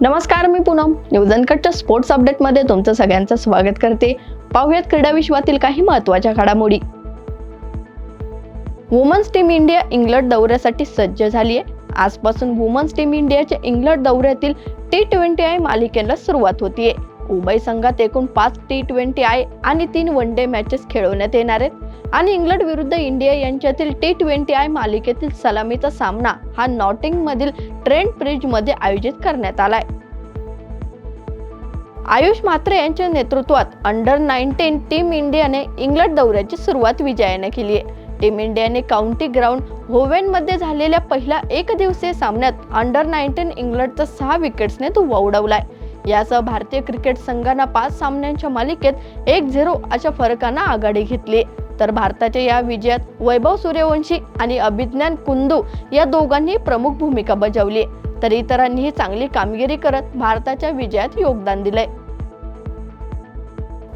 नमस्कार मी पूनम. न्यूज अनकटच्या स्पोर्ट्स अपडेटमध्ये तुमचं सगळ्यांचं स्वागत करते. पाहुयात क्रीडा विश्वातील काही महत्त्वाच्या घडामोडी. वुमन्स टीम इंडिया इंग्लंड दौऱ्यासाठी सज्ज झाली आहे आजपासून वुमन्स टीम इंडियाच्या इंग्लंड दौऱ्यातील टी ट्वेंटी आय मालिकेला सुरुवात होतीये. उभय संघात एकूण पाच टी ट्वेंटी आय आणि तीन वन डे मॅचेस खेळवण्यात येणार आहेत. आणि इंग्लंड विरुद्ध इंडिया यांच्यातील टी ट्वेंटी आय मालिकेतील सलामीचा सामना हा नॉटिंग मधील ट्रेंट ब्रिजमध्ये आयोजित करण्यात आलाय. आयुष म्हात्रे यांच्या नेतृत्वात अंडर नाईन्टीन टीम इंडियाने इंग्लंड दौऱ्याची सुरुवात विजयाने केली आहे. टीम इंडियाने काउंटी ग्राउंड होवेनमध्ये झालेल्या पहिल्या एक दिवसीय सामन्यात अंडर नाईन्टीन इंग्लंडचा सहा विकेट्सने धुव्वा उडवलाय. यासह भारतीय क्रिकेट संघानं पाच सामन्यांच्या मालिकेत एक झिरो अशा फरकानं आघाडी घेतली. तर भारताच्या या विजयात वैभव सूर्यवंशी आणि अभिज्ञान कुंदू या दोघांनी प्रमुख भूमिका बजावली. तर इतरांनीही चांगली कामगिरी करत भारताच्या विजयात योगदान दिलंय.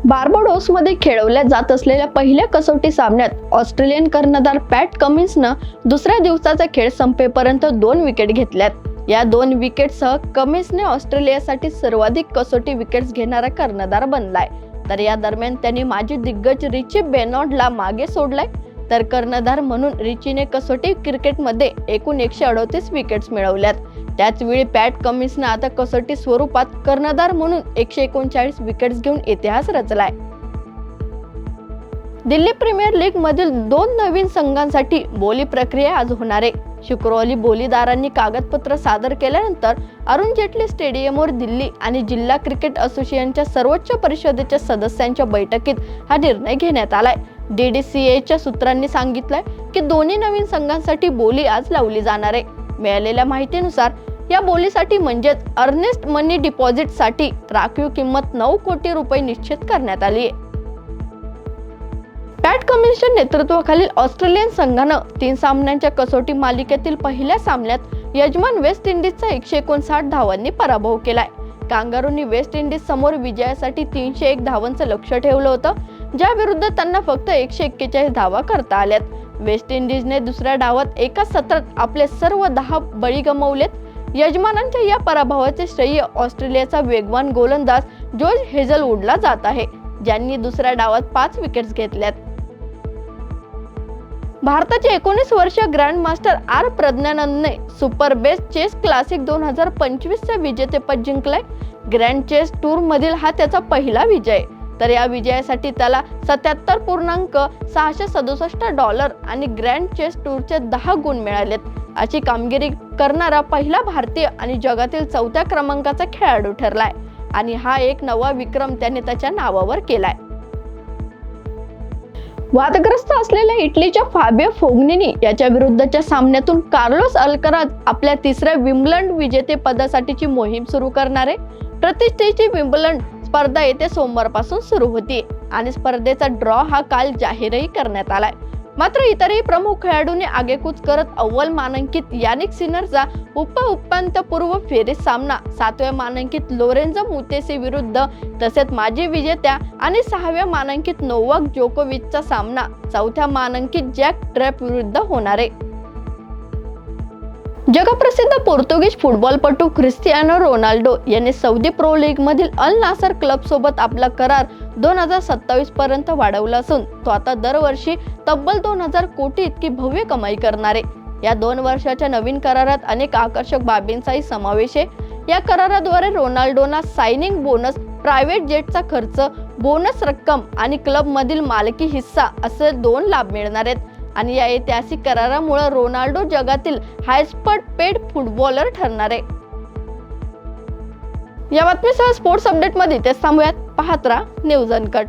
बार्बाडोसमध्ये खेळवल्या जात असलेल्या पहिल्या कसोटी सामन्यात ऑस्ट्रेलियन कर्णधार पॅट कमिन्सनं दुसऱ्या दिवसाचा खेळ संपेपर्यंत दोन विकेट घेतल्यात. या दोन विकेटसह कमिन्सने ऑस्ट्रेलियासाठी सर्वाधिक कसोटी विकेट्स घेणारा कर्णधार बनलाय. तर या दरम्यान त्यांनी माजी दिग्गज रिची बेनॉडला मागे सोडलाय. तर कर्णधार म्हणून रिचीने कसोटी क्रिकेटमध्ये एकूण एकशे अडोतीस विकेट्स मिळवल्यात. त्याचवेळी पॅट कमिन्सनं आता कसोटी स्वरूपात कर्णधार म्हणून एकशे एकोणचाळीस विकेट्स घेऊन इतिहास रचलाय. दिल्ली प्रीमियर लीग मधील दोन नवीन संघांसाठी बोली प्रक्रिया आज होणार आहे. शुक्रवारी बोलीदारांनी कागदपत्र सादर केल्यानंतर अरुण जेटली स्टेडियमवर दिल्ली आणि जिल्हा क्रिकेट असोसिएशनच्या सर्वोच्च परिषदेच्या सदस्यांच्या बैठकीत हा निर्णय घेण्यात आलाय. एच्या सूत्रांनी सांगितलंय की दोन्ही नवीन संघांसाठी बोली आज लावली जाणार आहे. मिळालेल्या माहितीनुसार या बोलीसाठी म्हणजेच अर्नेस्ट मनी डिपॉझिटसाठी राखीव किंमत नऊ कोटी रुपये निश्चित करण्यात आली आहे. पॅट कमिन्सच्या नेतृत्वाखालील ऑस्ट्रेलियन संघानं तीन सामन्यांच्या कसोटी मालिकेतील पहिल्या सामन्यात यजमान वेस्ट इंडिजचा एकशे एकोणसाठ धावांनी पराभव केलाय. कांगारूंनी वेस्ट इंडिज समोर विजयासाठी तीनशे एक धावांचं लक्ष ठेवलं होतं ज्याविरुद्ध त्यांना फक्त एकशे एक्केचाळीस धावा करता आल्यात. वेस्ट इंडिजने दुसऱ्या डावात एका सत्रात आपले सर्व दहा बळी गमावलेत. यजमानांच्या या पराभवाचे श्रेय ऑस्ट्रेलियाचा वेगवान गोलंदाज जॉर्ज हेझलवूडला जात आहे ज्यांनी दुसऱ्या डावात पाच विकेट्स घेतल्यात. भारताचे एकोणीस वर्ष ग्रँडमास्टर आर प्रज्ञानंदने सुपर बेस्ट चेस क्लासिक दोन हजार पंचवीसचे विजेतेपद जिंकलंय. ग्रँड चेस टूरमधील हा त्याचा पहिला विजय. तर या विजयासाठी त्याला सत्याहत्तर पूर्णांक सहाशे सदुसष्ट डॉलर आणि ग्रँड चेस टूरचे दहा गुण मिळालेत. अशी कामगिरी करणारा पहिला भारतीय आणि जगातील चौथ्या क्रमांकाचा खेळाडू ठरलाय. आणि हा एक नवा विक्रम त्याने त्याच्या नावावर केलाय. वादग्रस्त असलेल्या इटलीच्या फाबिओ फोग्निनी याच्या विरुद्धच्या सामन्यातून कार्लोस अल्कराज आपल्या तिसऱ्या विम्बलंड विजेतेपदासाठीची मोहीम सुरू करणारे. प्रतिष्ठेची विम्बलंड स्पर्धा येत्या सोमवारपासून सुरू होती आणि स्पर्धेचा ड्रॉ हा काल जाहीरही करण्यात आलाय. मात्र इतरही प्रमुख खेळाडूंनी आगेकूच करत अव्वल मानांकित यानिक सिनरचा उप उपांत्यपूर्व फेरीत सामना. सातव्या मानांकित लोरेन्झो मुतेसी विरुद्ध तसेच माजी विजेत्या आणि सहाव्या मानांकित नोवाक जोकोविचचा सामना. चौथ्या मानांकित जॅक ट्रॅप विरुद्ध होणार. आहे जगप्रसिद्ध पोर्तुगीज फुटबॉलपटू क्रिस्टियानो रोनाल्डो यांनी सौदी प्रो लीग मधील अल नासर क्लब सोबत आपला करार दोन हजार सत्तावीस पर्यंत वाढवला असून तो आता दरवर्षी तब्बल दोन हजार कोटी इतकी भव्य कमाई करणारे. या दोन वर्षाच्या नवीन करारात अनेक आकर्षक बाबींचाही समावेश आहे. या कराराद्वारे रोनाल्डोना सायनिंग बोनस प्रायव्हेट जेटचा खर्च बोनस रक्कम आणि क्लबमधील मालकी हिस्सा असे दोन लाभ मिळणार आहेत. आणि या ऐतिहासिक करारामुळे रोनाल्डो जगातील हायस्पट पेड फुटबॉलर ठरणार. आहे या बातमीसह स्पोर्ट्स अपडेटमध्ये तेच थांबूयात. पाहत राहा न्यूज अनकट.